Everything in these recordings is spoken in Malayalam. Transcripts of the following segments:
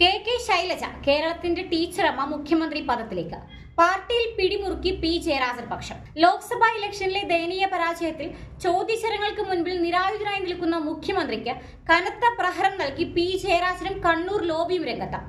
കെ കെ ശൈലജ കേരളത്തിന്റെ ടീച്ചറമ്മ മുഖ്യമന്ത്രി പദത്തിലേക്ക്. പാർട്ടിയിൽ പിടിമുറുക്കി പി. ജയരാജൻ പക്ഷം. ലോക്സഭാ ഇലക്ഷനിലെ ദയനീയ പരാജയത്തിൽ ചോദ്യശരങ്ങൾക്ക് മുൻപിൽ നിരായുധരായി നിൽക്കുന്ന മുഖ്യമന്ത്രിക്ക് കനത്ത പ്രഹരം നൽകി പി. ജയരാജനും കണ്ണൂർ ലോബിയും രംഗത്ത്.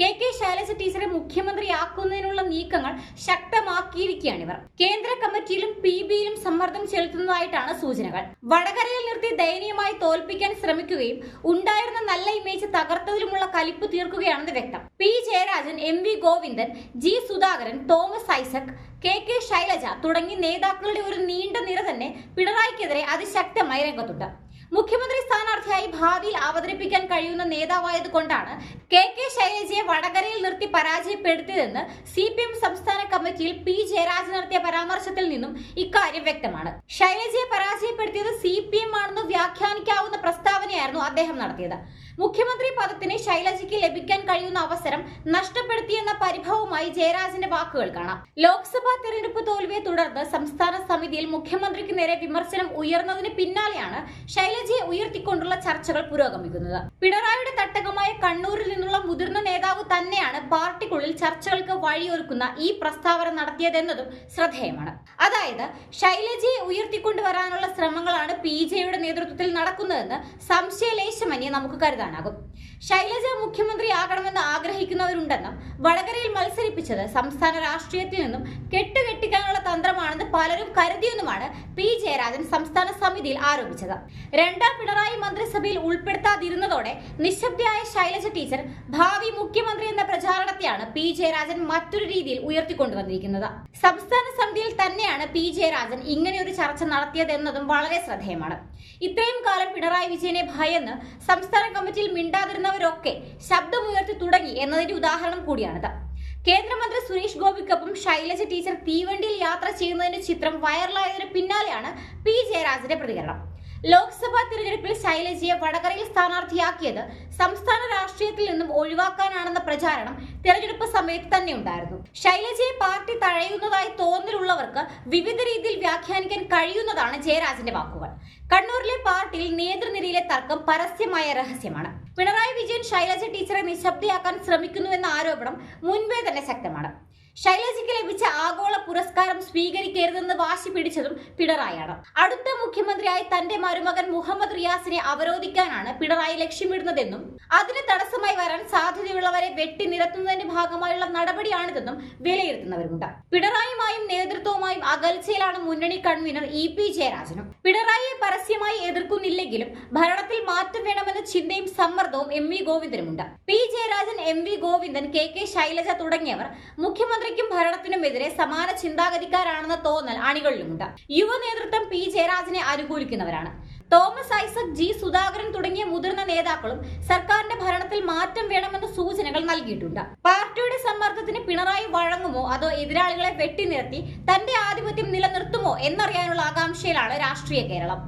കെ. കെ. ശൈലജ ടീച്ചറെ മുഖ്യമന്ത്രിയാക്കുന്നതിനുള്ള നീക്കങ്ങൾ ശക്തമാക്കിയിരിക്കുകയാണിവർ. കേന്ദ്ര കമ്മിറ്റിയിലും പി. ബിയിലും സമ്മർദ്ദം ചെലുത്തുന്നതായിട്ടാണ് സൂചനകൾ. വടകരയിൽ നിർത്തി ദയനീയമായി തോൽപ്പിക്കാൻ ശ്രമിക്കുകയും ഉണ്ടായിരുന്ന നല്ല ഇമേജ് തകർത്തതിലുമുള്ള കലിപ്പ് തീർക്കുകയാണെന്ന് വ്യക്തം. P. Jayarajan M. V. Govindan G. Sudhakaran Thomas Isaac K. K. Shailaja തുടങ്ങി നേതാക്കളുടെ ഒരു നീണ്ട നിര തന്നെ പിണറായിക്കെതിരെ അതിശക്തമായി രംഗത്തുണ്ട്. മുഖ്യമന്ത്രി സ്ഥാനാർത്ഥിയായി ഭാവിയിൽ അവതരിപ്പിക്കാൻ കഴിയുന്ന നേതാവായത് കൊണ്ടാണ് കെ കെ ശൈലജയെ വടകരയിൽ നിർത്തി പരാജയപ്പെടുത്തിയതെന്ന് സി പി എം സംസ്ഥാന കമ്മിറ്റിയിൽ പി ജയരാജൻ നടത്തിയ പരാമർശത്തിൽ നിന്നും ഇക്കാര്യം വ്യക്തമാണ്. ശൈലജയെ പരാജയപ്പെടുത്തിയത് സി പി എം ആണെന്ന് വ്യാഖ്യാനിക്കാവുന്ന പ്രസ്താവനയായിരുന്നു അദ്ദേഹം നടത്തിയത്. മുഖ്യമന്ത്രി പദത്തിന് ശൈലജയ്ക്ക് ലഭിക്കാൻ കഴിയുന്ന അവസരം നഷ്ടപ്പെടുത്തിയെന്ന പരിഭവമായി ജയരാജന്റെ വാക്കുകൾ കാണാം. ലോക്സഭാ തെരഞ്ഞെടുപ്പ് തോൽവിയെ തുടർന്ന് സംസ്ഥാന സമിതിയിൽ മുഖ്യമന്ത്രിക്ക് നേരെ വിമർശനം ഉയർന്നതിന് പിന്നാലെയാണ് ശൈലജയെ ഉയർത്തിക്കൊണ്ടുള്ള ചർച്ചകൾ പുരോഗമിക്കുന്നത്. പിണറായിയുടെ തട്ടകമായ കണ്ണൂരിൽ നിന്നുള്ള മുതിർന്ന നേതാവ് തന്നെയാണ് പാർട്ടിക്കുള്ളിൽ ചർച്ചകൾക്ക് വഴിയൊരുക്കുന്ന ഈ പ്രസ്താവന നടത്തിയതെന്നതും ശ്രദ്ധേയമാണ്. അതായത് ശൈലജയെ ഉയർത്തിക്കൊണ്ടുവരാനുള്ള ശ്രമങ്ങളാണ് പി ജെയുടെ നേതൃത്വത്തിൽ നടക്കുന്നതെന്ന് സംശയലേശമന്യെ നമുക്ക് കരുതാനാകും. ശൈലജ മുഖ്യമന്ത്രി ആകണമെന്ന് ആഗ്രഹിക്കുന്നവരുണ്ടെന്നും വടകരയിൽ മത്സരിപ്പിച്ചത് സംസ്ഥാന രാഷ്ട്രീയത്തിൽ നിന്നും കെട്ടുകെട്ടിക്കാനുള്ള തന്ത്രമാണെന്ന് പലരും കരുതിയെന്നുമാണ് പി ജയരാജൻ സംസ്ഥാന സമിതിയിൽ ആരോപിച്ചത്. രണ്ടാം പിണറായി മന്ത്രിസഭയിൽ ഉൾപ്പെടുത്താതിരുന്നതോടെ നിശബ്ദയായ ശൈലജ ടീച്ചർ ഭാവി മുഖ്യമന്ത്രി എന്ന പ്രചാരണത്തെയാണ് പി ജയരാജൻ മറ്റൊരു രീതിയിൽ ഉയർത്തിക്കൊണ്ടുവന്നിരിക്കുന്നത്. സംസ്ഥാന സമിതിയിൽ തന്നെയാണ് പി ജയരാജൻ ഒരു ചർച്ച നടത്തിയതെന്നതും വളരെ ശ്രദ്ധേയമാണ്. ഇത്രയും കാലം പിണറായി വിജയനെ ഭയന്ന് സംസ്ഥാന കമ്മിറ്റിയിൽ മിണ്ടാതിരുന്നവരൊക്കെ ശബ്ദമുയർത്തി തുടങ്ങി എന്നതിന്റെ ഉദാഹരണം കൂടിയാണിത്. കേന്ദ്രമന്ത്രി സുരേഷ് ഗോപിക്കൊപ്പം ശൈലജ ടീച്ചർ തീവണ്ടിയിൽ യാത്ര ചെയ്യുന്നതിന്റെ ചിത്രം വൈറലായതിനു പിന്നാലെയാണ് പി ജയരാജന്റെ പ്രതികരണം. ലോക്സഭാ തിരഞ്ഞെടുപ്പിൽ ശൈലജയെ വടകരയിൽ സ്ഥാനാർത്ഥിയാക്കിയത് സംസ്ഥാന രാഷ്ട്രീയത്തിൽ നിന്നും ഒഴിവാക്കാനാണെന്ന പ്രചാരണം തിരഞ്ഞെടുപ്പ് സമയത്ത് തന്നെ ഉണ്ടായിരുന്നു ശൈലജയെ പാർട്ടി തഴയുന്നതായി തോന്നലുള്ളവർക്ക് വിവിധ രീതിയിൽ വ്യാഖ്യാനിക്കാൻ കഴിയുന്നതാണ് ജയരാജന്റെ വാക്കുകൾ. കണ്ണൂരിലെ പാർട്ടിയിൽ നേതൃനിരയിലെ തർക്കം പരസ്യമായ രഹസ്യമാണ്. പിണറായി വിജയൻ ശൈലജ ടീച്ചറെ നിശബ്ദയാക്കാൻ ശ്രമിക്കുന്നുവെന്ന ആരോപണം മുൻപേ തന്നെ ശക്തമാണ്. ശൈലജയ്ക്ക് ലഭിച്ച ആഗോള പുരസ്കാരം സ്വീകരിക്കരുതെന്ന് വാശി പിടിച്ചതും പിണറായിയാണ്. അടുത്ത മുഖ്യമന്ത്രിയായി തന്റെ മരുമകൻ മുഹമ്മദ് റിയാസിനെ അവരോധിക്കാനാണ് പിണറായി ലക്ഷ്യമിടുന്നതെന്നും അതിന് തടസ്സമായി വരാൻ സാധ്യതയുള്ളവരെ വെട്ടി നിരത്തുന്നതിന്റെ ഭാഗമായുള്ള നടപടിയാണിതെന്നും വിലയിരുത്തുന്നവരുണ്ട്. പിണറായിയുമായും നേതൃത്വവുമായും അകൽച്ചയിലാണ് മുന്നണി കൺവീനർ ഇ പി ജയരാജനും. പിണറായിയെ പരസ്യമായി എതിർക്കുന്നില്ലെങ്കിലും ഭരണത്തിൽ മാറ്റം വേണമെന്ന ചിന്തയും സമ്മർദ്ദവും M V ഗോവിന്ദനുമുണ്ട്. P Jayarajan M V Govindan K K Shailaja തുടങ്ങിയവർ മുഖ്യമന്ത്രിക്കും ഭരണത്തിനുമെതിരെ സമാന ചിന്താഗതിക്കാരാണെന്ന തോന്നൽ അണികളിലുമുണ്ട്. യുവ നേതൃത്വം പി ജയരാജനെ അനുകൂലിക്കുന്നവരാണ്. തോമസ് ഐസക് ജി സുധാകരൻ തുടങ്ങിയ മുതിർന്ന നേതാക്കളും സർക്കാരിന്റെ ഭരണത്തിൽ മാറ്റം വേണമെന്ന സൂചനകൾ നൽകിയിട്ടുണ്ട്. പാർട്ടിയുടെ സമ്മർദ്ദത്തിന് പിണറായി വഴങ്ങുമോ? അതോ എതിരാളികളെ വെട്ടിനിരത്തി തന്റെ ആധിപത്യം നിലനിർത്തുമോ എന്നറിയാനുള്ള ആകാംക്ഷയിലാണ് രാഷ്ട്രീയ കേരളം.